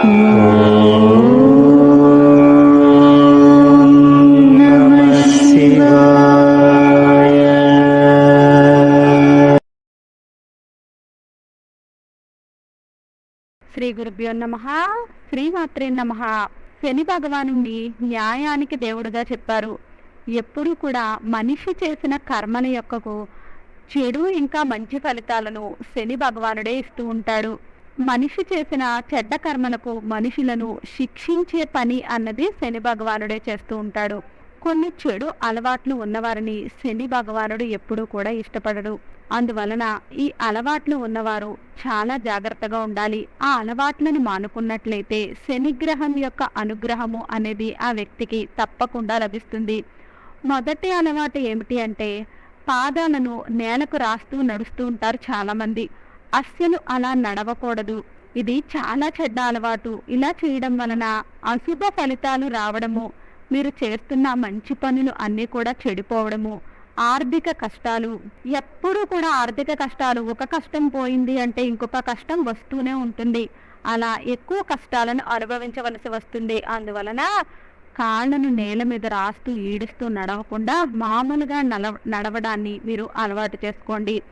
శ్రీ గురుభ్యో నమ. శ్రీమాత్రే నమ. శని భగవానుని న్యాయానికి దేవుడుగా చెప్పారు. ఎప్పుడూ కూడా మనిషి చేసిన కర్మల యొక్కకు చెడు ఇంకా మంచి ఫలితాలను శని భగవానుడే ఇస్తూ ఉంటాడు. మనిషి చేసిన చెడ్డ కర్మలకు మనుషులను శిక్షించే పని అన్నది శని భగవానుడే చేస్తూ ఉంటాడు. కొన్ని చెడు అలవాట్లు ఉన్నవారిని శని భగవానుడు ఎప్పుడూ కూడా ఇష్టపడడు. అందువలన ఈ అలవాట్లు ఉన్నవారు చాలా జాగ్రత్తగా ఉండాలి. ఆ అలవాట్లను మానుకున్నట్లయితే శనిగ్రహం యొక్క అనుగ్రహము అనేది ఆ వ్యక్తికి తప్పకుండా లభిస్తుంది. మొదటి అలవాటు ఏమిటి అంటే పాదాలను నేలకు రాస్తూ నడుస్తూ ఉంటారు చాలామంది. అస్సలు అలా నడవకూడదు. ఇది చాలా చెడ్డ అలవాటు. ఇలా చేయడం వలన అశుభ ఫలితాలు రావడము మీరు చేస్తున్న మంచి పనులు అన్నీ కూడా చెడిపోవడము ఆర్థిక కష్టాలు. ఎప్పుడూ కూడా ఆర్థిక కష్టాలు ఒక కష్టం పోయింది అంటే ఇంకొక కష్టం వస్తూనే ఉంటుంది. అలా ఎక్కువ కష్టాలను అనుభవించవలసి వస్తుంది. అందువలన కాళ్ళను నేల మీద రాస్తూ ఈడుస్తూ నడవకుండా మామూలుగా నడ నడవడాన్ని మీరు అలవాటు చేసుకోండి.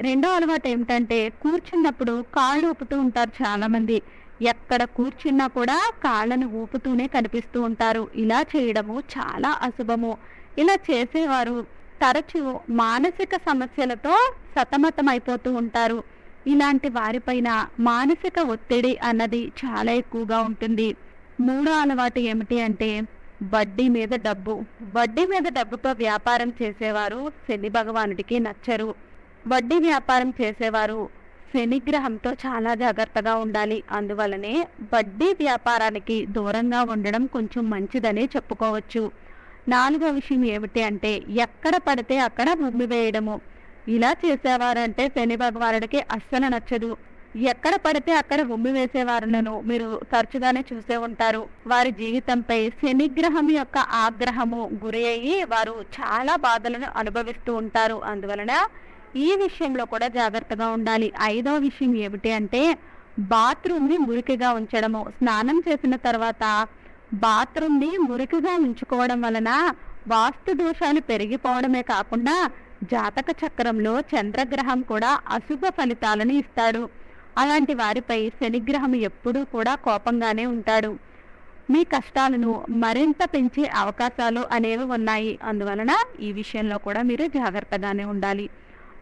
రెండో అలవాటు ఏమిటంటే కూర్చున్నప్పుడు కాళ్ళు ఊపుతూ ఉంటారు చాలామంది. ఎక్కడ కూర్చున్నా కూడా కాళ్ళను ఊపుతూనే కనిపిస్తూ ఉంటారు. ఇలా చేయడము చాలా అశుభము. ఇలా చేసేవారు తరచూ మానసిక సమస్యలతో సతమతమైపోతూ ఉంటారు. ఇలాంటి వారిపైన మానసిక ఒత్తిడి అన్నది చాలా ఎక్కువగా ఉంటుంది. మూడో అలవాటు ఏమిటి అంటే వడ్డీ మీద డబ్బు. వడ్డీ మీద డబ్బుతో వ్యాపారం చేసేవారు శని భగవానుడికి నచ్చరు. వడ్డీ వ్యాపారం చేసేవారు. శనిగ్రహంతో చాలా జాగ్రత్తగా ఉండాలి. అందువలనే వడ్డీ వ్యాపారానికి దూరంగా ఉండడం కొంచెం మంచిదనే చెప్పుకోవచ్చు. నాలుగో విషయం ఏమిటి అంటే ఎక్కడ పడితే అక్కడ భూమి వేయడము. ఇలా చేసేవారంటే శని భగవానుడికి అస్సలు నచ్చదు. ఎక్కడ పడితే అక్కడ ఉమ్మి వేసేవారులను మీరు తరచుగానే చూసే ఉంటారు. వారి జీవితంపై శనిగ్రహం యొక్క ఆగ్రహము గురి అయ్యి వారు చాలా బాధలను అనుభవిస్తూ ఉంటారు. అందువలన ఈ విషయంలో కూడా జాగ్రత్తగా ఉండాలి. ఐదో విషయం ఏమిటి అంటే బాత్రూమ్ని మురికిగా ఉంచడము. స్నానం చేసిన తర్వాత బాత్రూమ్ని మురికిగా ఉంచుకోవడం వలన వాస్తు దోషాలు పెరిగిపోవడమే కాకుండా జాతక చక్రంలో చంద్రగ్రహం కూడా అశుభ ఫలితాలను ఇస్తాడు. అలాంటి వారిపై శనిగ్రహం ఎప్పుడూ కూడా కోపంగానే ఉంటాడు. మీ కష్టాలను మరింత పెంచే అవకాశాలు అనేవి ఉన్నాయి. అందువలన ఈ విషయంలో కూడా మీరు జాగ్రత్తగానే ఉండాలి.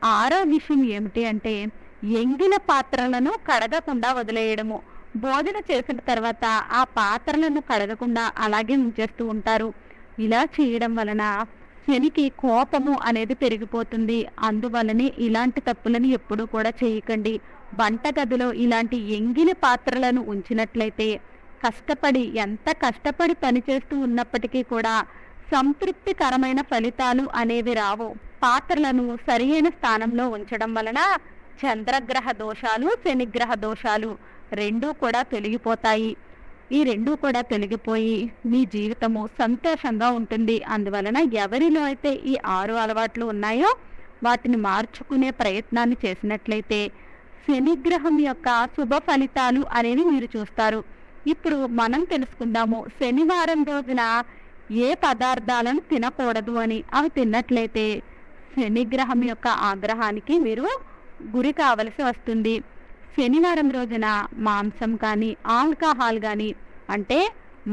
ఆరో విషయం ఏమిటి అంటే ఎంగిన పాత్రలను కడగకుండా వదిలేయడము. భోజన చేసిన తర్వాత ఆ పాత్రలను కడగకుండా అలాగే ఉంచేస్తూ ఉంటారు. ఇలా చేయడం వలన శనికి కోపము అనేది పెరిగిపోతుంది. అందువలనే ఇలాంటి తప్పులను ఎప్పుడూ కూడా చేయకండి. వంటగదిలో ఇలాంటి ఎంగిన పాత్రలను ఉంచినట్లయితే కష్టపడి ఎంత కష్టపడి పనిచేస్తూ ఉన్నప్పటికీ కూడా సంతృప్తికరమైన ఫలితాలు అనేవి రావు. పాత్రలను సరియైన స్థానంలో ఉంచడం వలన చంద్రగ్రహ దోషాలు శనిగ్రహ దోషాలు రెండూ కూడా తొలగిపోతాయి. ఈ రెండూ కూడా తొలగిపోయి మీ జీవితము సంతోషంగా ఉంటుంది. అందువలన ఎవరిలో అయితే ఈ ఆరు అలవాట్లు ఉన్నాయో వాటిని మార్చుకునే ప్రయత్నాన్ని చేసినట్లయితే శనిగ్రహం యొక్క శుభ ఫలితాలు అనేవి మీరు చూస్తారు. ఇప్పుడు మనం తెలుసుకుందాము శనివారం రోజున ఏ పదార్థాలను తినకూడదు అని. అవి తిన్నట్లయితే శనిగ్రహం యొక్క ఆగ్రహానికి మీరు గురి కావలసి వస్తుంది. శనివారం రోజున మాంసం కానీ ఆల్కహాల్ కానీ అంటే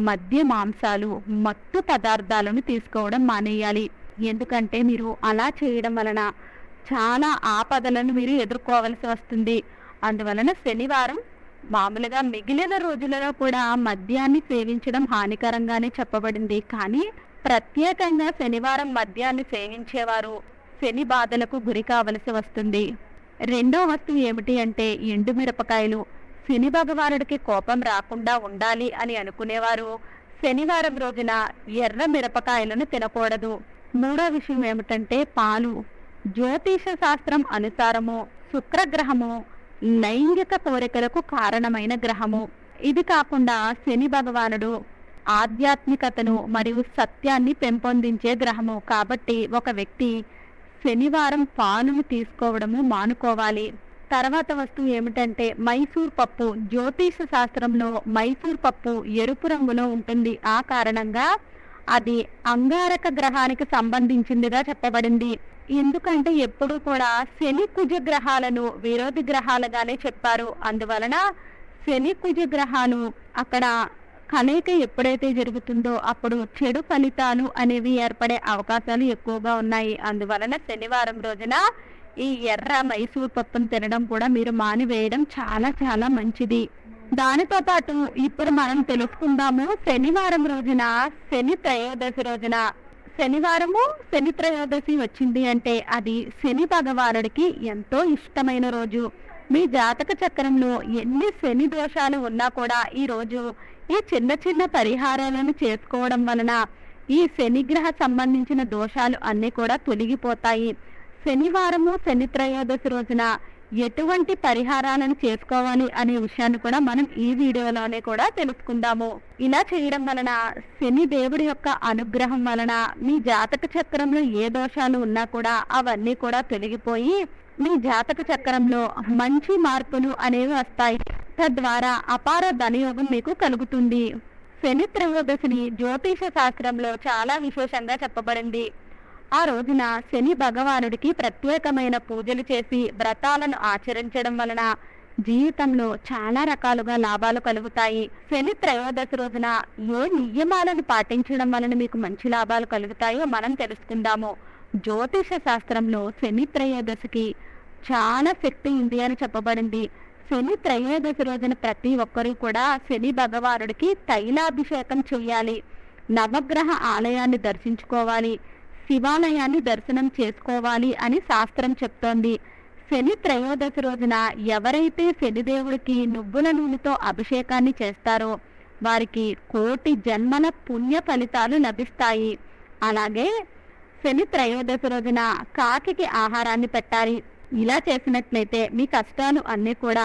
మద్య మాంసాలు మత్తు పదార్థాలను తీసుకోవడం మానేయాలి. ఎందుకంటే మీరు అలా చేయడం వలన చాలా ఆపదలను మీరు ఎదుర్కోవలసి వస్తుంది. అందువలన శనివారం మామూలుగా మిగిలిన రోజులలో కూడా మద్యాన్ని సేవించడం హానికరంగానే చెప్పబడింది. కానీ ప్రత్యేకంగా శనివారం మద్యాన్ని సేవించేవారు శని బాధలకు గురి కావలసి వస్తుంది. రెండో వస్తువు ఏమిటి అంటే ఎండు మిరపకాయలు. శని భగవానుడికి కోపం రాకుండా ఉండాలి అని అనుకునేవారు. శనివారం రోజున ఎర్ర మిరపకాయలను తినకూడదు. మూడో విషయం ఏమిటంటే పాలు. జ్యోతిష శాస్త్రం అనుసారము శుక్రగ్రహము లైంగిక కోరికలకు కారణమైన గ్రహము. ఇది కాకుండా శని భగవానుడు ఆధ్యాత్మికతను మరియు సత్యాన్ని పెంపొందించే గ్రహము. కాబట్టి ఒక వ్యక్తి శనివారం పానును తీసుకోవడము మానుకోవాలి. తర్వాత వస్తువు ఏమిటంటే మైసూర్ పప్పు. జ్యోతిష శాస్త్రంలో మైసూర్ పప్పు ఎరుపు రంగులో ఉంటుంది. ఆ కారణంగా అది అంగారక గ్రహానికి సంబంధించిందిగా చెప్పబడింది. ఎందుకంటే ఎప్పుడు కూడా శని కుజ గ్రహాలను విరోధి గ్రహాలుగానే చెప్పారు. అందువలన శని కుజ గ్రహాలు అక్కడ కలయిక ఎప్పుడైతే జరుగుతుందో అప్పుడు చెడు ఫలితాలు అనేవి ఏర్పడే అవకాశాలు ఎక్కువగా ఉన్నాయి. అందువలన శనివారం రోజున ఈ ఎర్ర మైసూర్ పప్పును తినడం కూడా మీరు మానివేయడం చాలా చాలా మంచిది. దానితో పాటు ఇప్పుడు మనం తెలుసుకుందాము శనివారం రోజున శని త్రయోదశి రోజున. శనివారము శని త్రయోదశి వచ్చింది అంటే అది శని భగవానుడికి ఎంతో ఇష్టమైన రోజు. మీ జాతక చక్రంలో ఎన్ని శని దోషాలు ఉన్నా కూడా ఈ రోజు ఈ చిన్న చిన్న పరిహారాలను చేసుకోవడం వలన ఈ శనిగ్రహ సంబంధించిన దోషాలు అన్నీ కూడా తొలగిపోతాయి. శనివారము శని త్రయోదశి రోజున ఎటువంటి పరిహారాలను చేసుకోవాలి అనే విషయాన్ని కూడా మనం ఈ వీడియోలోనే కూడా తెలుసుకుందాము. ఇలా చేయడం వలన శని దేవుడి యొక్క అనుగ్రహం వలన మీ జాతక చక్రంలో ఏ దోషాలు ఉన్నా కూడా అవన్నీ కూడా తొలగిపోయి మీ జాతక చక్రంలో మంచి మార్పులు అనేవి వస్తాయి. తద్వారా అపార ధనయోగం మీకు కలుగుతుంది. శని త్రయోదశిని జ్యోతిష శాస్త్రంలో చాలా విశేషంగా చెప్పబడింది. ఆ రోజున శని భగవానుడికి ప్రత్యేకమైన పూజలు చేసి వ్రతాలను ఆచరించడం వలన జీవితంలో చాలా రకాలుగా లాభాలు కలుగుతాయి. శని త్రయోదశి రోజున ఏ నియమాలను పాటించడం వలన మీకు మంచి లాభాలు కలుగుతాయో మనం తెలుసుకుందాము. జ్యోతిష శాస్త్రంలో శని త్రయోదశికి చాలా శక్తి ఉంది అని చెప్పబడింది. శని త్రయోదశి రోజున ప్రతి ఒక్కరూ కూడా శని భగవానుడికి తైలాభిషేకం చేయాలి. నవగ్రహ ఆలయాన్ని దర్శించుకోవాలి. శివాలయాన్ని దర్శనం చేసుకోవాలి అని శాస్త్రం చెప్తోంది. శని త్రయోదశి రోజున ఎవరైతే శనిదేవుడికి నువ్వుల నూనెతో అభిషేకాన్ని చేస్తారో వారికి కోటి జన్మల పుణ్య ఫలితాలు లభిస్తాయి. అలాగే శని త్రయోదశి రోజున కాకికి ఆహారాన్ని పెట్టాలి. ఇలా చేసినట్లయితే మీ కష్టాలు అన్నీ కూడా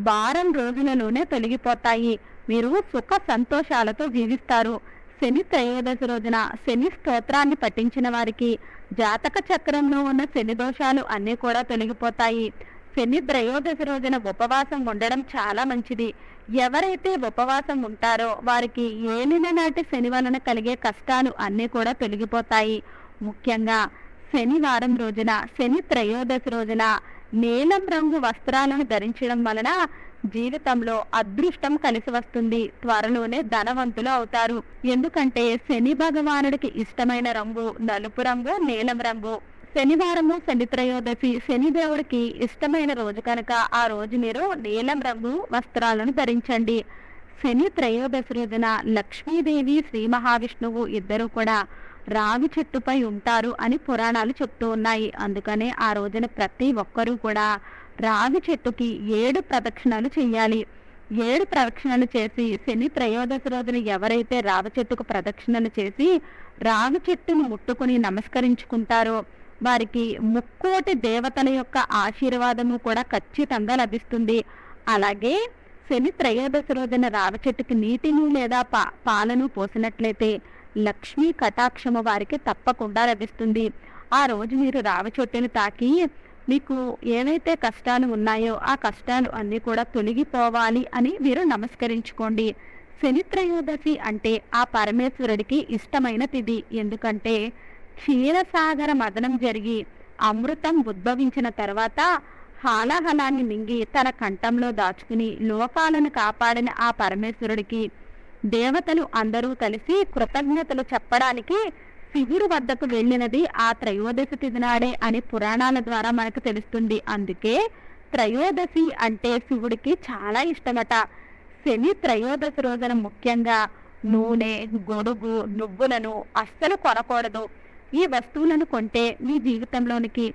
వారం రోజులలోనే తొలగిపోతాయి. మీరు సుఖ సంతోషాలతో జీవిస్తారు. శని త్రయోదశి రోజున శని స్తోత్రాన్ని పఠించిన వారికి జాతక చక్రంలో ఉన్న శని దోషాలు అన్నీ కూడా తొలగిపోతాయి. శని త్రయోదశి రోజున ఉపవాసం ఉండడం చాలా మంచిది. ఎవరైతే ఉపవాసం ఉంటారో వారికి ఏలిన నాటి శని వలన కలిగే కష్టాలు అన్నీ కూడా తొలగిపోతాయి. ముఖ్యంగా శనివారం రోజున శని త్రయోదశి రోజున నీలం రంగు వస్త్రాలను ధరించడం వలన జీవితంలో అదృష్టం కలిసి వస్తుంది. త్వరలోనే ధనవంతులు అవుతారు. ఎందుకంటే శని భగవానుడికి ఇష్టమైన రంగు నలుపు రంగు నీలం రంగు. శనివారము శని త్రయోదశి శని దేవుడికి ఇష్టమైన రోజు కనుక ఆ రోజు మీరు నీలం రంగు వస్త్రాలను ధరించండి. శని త్రయోదశి రోజున లక్ష్మీదేవి శ్రీ మహావిష్ణువు ఇద్దరు కూడా రావి చెట్టుపై ఉంటారు అని పురాణాలు చెప్తూ ఉన్నాయి. అందుకనే ఆ రోజున ప్రతి ఒక్కరూ కూడా రావి చెట్టుకి ఏడు ప్రదక్షిణలు చేయాలి ఏడు ప్రదక్షిణలు చేసి శని త్రయోదశి రోజున ఎవరైతే రావి చెట్టుకు ప్రదక్షిణలు చేసి రావి చెట్టును ముట్టుకుని నమస్కరించుకుంటారో వారికి ముక్కోటి దేవతల యొక్క ఆశీర్వాదము కూడా ఖచ్చితంగా లభిస్తుంది. అలాగే శని త్రయోదశి రోజున రావి చెట్టుకి నీటిని లేదా పా పాలను పోసినట్లయితే లక్ష్మీ కటాక్షము వారికి తప్పకుండా లభిస్తుంది. ఆ రోజు మీరు రావి తాకి మీకు ఏవైతే కష్టాలు ఉన్నాయో ఆ కష్టాలు అన్నీ కూడా తొలగిపోవాలి అని మీరు నమస్కరించుకోండి. శని త్రయోదశి అంటే ఆ పరమేశ్వరుడికి ఇష్టమైన తిథి. ఎందుకంటే క్షీరసాగర మదనం జరిగి అమృతం ఉద్భవించిన తర్వాత హాలాహలాన్ని మింగి తన కంఠంలో దాచుకుని లోకాలను కాపాడిన ఆ పరమేశ్వరుడికి దేవతలు అందరూ కలిసి కృతజ్ఞతలు చెప్పడానికి శివుడు వద్దకు వెళ్ళినది ఆ త్రయోదశి తిదినాడే అని పురాణాల ద్వారా మనకు తెలుస్తుంది. అందుకే త్రయోదశి అంటే శివుడికి చాలా ఇష్టమట. శని త్రయోదశి రోజున ముఖ్యంగా నూనె గొడుగు నువ్వులను అస్సలు కొనకూడదు. ఈ వస్తువులను కొంటే మీ జీవితంలోనికి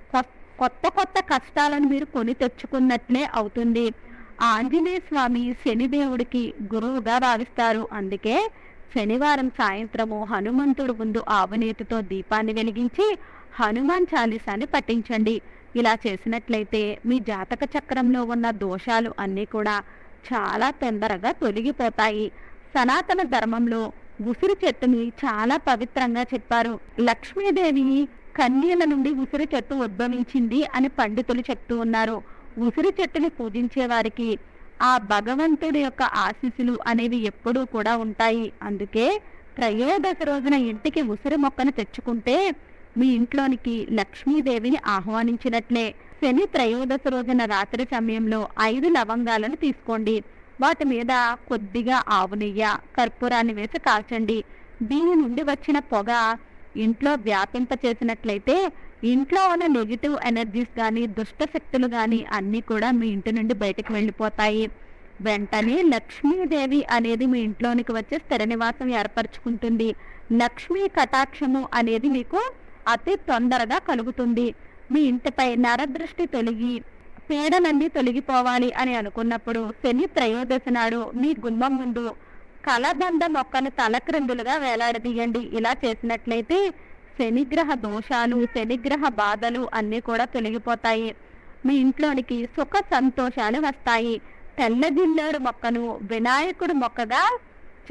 కొత్త కొత్త కష్టాలను మీరు కొని తెచ్చుకున్నట్లే అవుతుంది. ఆంజనేయ స్వామి శనిదేవుడికి గురువుగా భావిస్తారు. అందుకే శనివారం సాయంత్రము హనుమంతుడు ముందు ఆవునేతితో దీపాన్ని వెలిగించి హనుమాన్ చాలీసాన్ని పఠించండి. ఇలా చేసినట్లయితే మీ జాతక చక్రంలో ఉన్న దోషాలు అన్నీ కూడా చాలా తొందరగా తొలగిపోతాయి. సనాతన ధర్మంలో ఉసిరి చెట్టుని చాలా పవిత్రంగా చెప్పారు. లక్ష్మీదేవి కన్యల నుండి ఉసిరి చెట్టు ఉద్భవించింది అని పండితులు చెప్తూ ఉన్నారు. ఉసిరి చెట్టుని పూజించే వారికి ఆ భగవంతుడి యొక్క ఆశీస్సులు అనేవి ఎప్పుడూ కూడా ఉంటాయి. అందుకే త్రయోదశ రోజున ఇంటికి ఉసిరి మొక్కను తెచ్చుకుంటే మీ ఇంట్లోనికి లక్ష్మీదేవిని ఆహ్వానించినట్లే. శని త్రయోదశ రోజున రాత్రి సమయంలో ఐదు లవంగాలను తీసుకోండి. వాటి మీద కొద్దిగా ఆవు నెయ్య కర్పూరాన్ని వేసి కాల్చండి. దీని నుండి వచ్చిన పొగ ఇంట్లో వ్యాపింప చేసినట్లయితే ఇంట్లో ఉన్న నెగిటివ్ ఎనర్జీస్ కానీ దుష్ట శక్తులు కానీ అన్నీ కూడా మీ ఇంటి నుండి బయటకు వెళ్ళిపోతాయి. వెంటనే లక్ష్మీదేవి అనేది మీ ఇంట్లోనికి వచ్చే స్థిర నివాసం ఏర్పరచుకుంటుంది. లక్ష్మీ కటాక్షము అనేది మీకు అతి తొందరగా కలుగుతుంది. మీ ఇంటిపై నరదృష్టి తొలగి పీడలన్నీ తొలగిపోవాలి అని అనుకున్నప్పుడు శని త్రయోదశి నాడు మీ గుమ్మం ముందు కలబంద మొక్కను తలక్రిందులుగా వేలాడదీయండి. ఇలా చేసినట్లయితే శనిగ్రహ దోషాలు శనిగ్రహ బాధలు అన్నీ కూడా తొలగిపోతాయి. మీ ఇంట్లోనికి సుఖ సంతోషాలు వస్తాయి. తెల్లజిల్లేడు మొక్కను వినాయకుడు మొక్కగా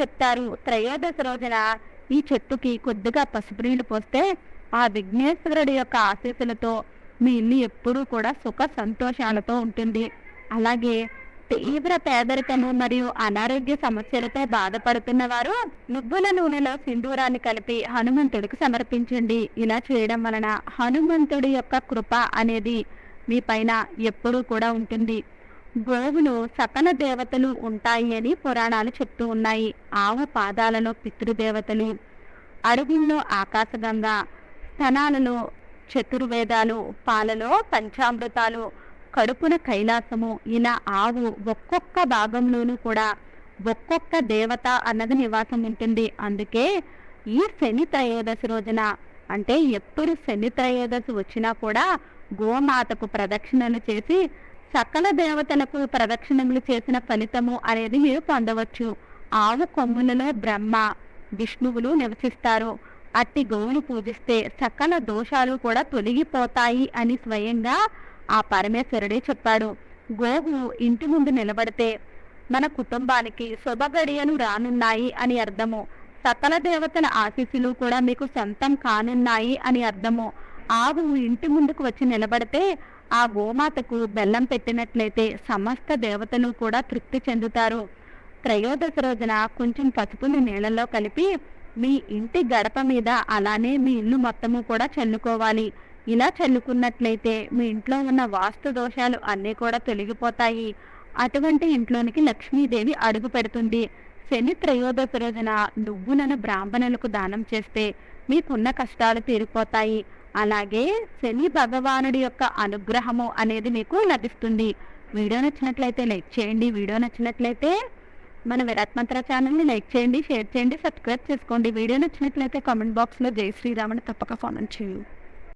చెప్తారు. త్రయోదశి రోజున ఈ చెట్టుకి కొద్దిగా పసుపు నీళ్ళు పోస్తే ఆ విఘ్నేశ్వరుడి యొక్క ఆశీస్సులతో మీ ఇల్లు ఎప్పుడూ కూడా సుఖ సంతోషాలతో ఉంటుంది. అలాగే తీవ్ర పేదరికము మరియు అనారోగ్య సమస్యలపై బాధపడుతున్న వారు నువ్వుల నూనెలో సింధూరాన్ని కలిపి హనుమంతుడికి సమర్పించండి. ఇలా చేయడం వలన హనుమంతుడి యొక్క కృప అనేది మీ పైన ఎప్పుడూ కూడా ఉంటుంది. గోవులు సకల దేవతలు ఉంటాయి అని పురాణాలు చెప్తూ ఉన్నాయి. ఆవు పాదాలలో పితృదేవతలు అరుగుల్లో ఆకాశగంగ స్తనాలలో చతుర్వేదాలు పాలలో పంచామృతాలు కడుపున కైలాసము ఇలా ఆవు ఒక్కొక్క భాగంలోనూ కూడా ఒక్కొక్క దేవత అన్నది నివాసం ఉంటుంది. అందుకే ఈ శని త్రయోదశి రోజున అంటే ఎప్పుడు శని త్రయోదశి వచ్చినా కూడా గోమాతకు ప్రదక్షిణలు చేసి సకల దేవతలకు ప్రదక్షిణములు చేసిన ఫలితము అనేది మీరు పొందవచ్చు. ఆవు కొమ్ములలో బ్రహ్మ విష్ణువులు నివసిస్తారు. అట్టి గోవును పూజిస్తే సకల దోషాలు కూడా తొలగిపోతాయి అని స్వయంగా ఆ పరమేశ్వరుడే చెప్పాడు. గోవు ఇంటి ముందు నిలబడితే మన కుటుంబానికి శుభగడియను రానున్నాయి అని అర్థము. సకల దేవతల ఆశీస్సులు కూడా మీకు సొంతం కానున్నాయి అని అర్థము. ఆవు ఇంటి ముందుకు వచ్చి నిలబడితే ఆ గోమాతకు బెల్లం పెట్టినట్లయితే సమస్త దేవతలు కూడా తృప్తి చెందుతారు. త్రయోదశ రోజున కొంచెం పసుపుని నీళ్ళలో కలిపి మీ ఇంటి గడప మీద అలానే మీ ఇల్లు మొత్తము కూడా చల్లుకోవాలి. ఇలా చల్లుకున్నట్లయితే మీ ఇంట్లో ఉన్న వాస్తు దోషాలు అన్నీ కూడా తొలగిపోతాయి. అటువంటి ఇంట్లోనికి లక్ష్మీదేవి అడుగు పెడుతుంది. శని త్రయోదశి రోజున నువ్వులను బ్రాహ్మణులకు దానం చేస్తే మీకున్న కష్టాలు తీరిపోతాయి. అలాగే శని భగవానుడి యొక్క అనుగ్రహము అనేది మీకు లభిస్తుంది. వీడియో నచ్చినట్లయితే లైక్ చేయండి. వీడియో నచ్చినట్లయితే మన విరాత్మంత్ర ఛానల్ని లైక్ చేయండి షేర్ చేయండి సబ్స్క్రైబ్ చేసుకోండి. వీడియో నచ్చినట్లయితే కామెంట్ బాక్స్లో జై శ్రీరామని తప్పక కామెంట్ చేయండి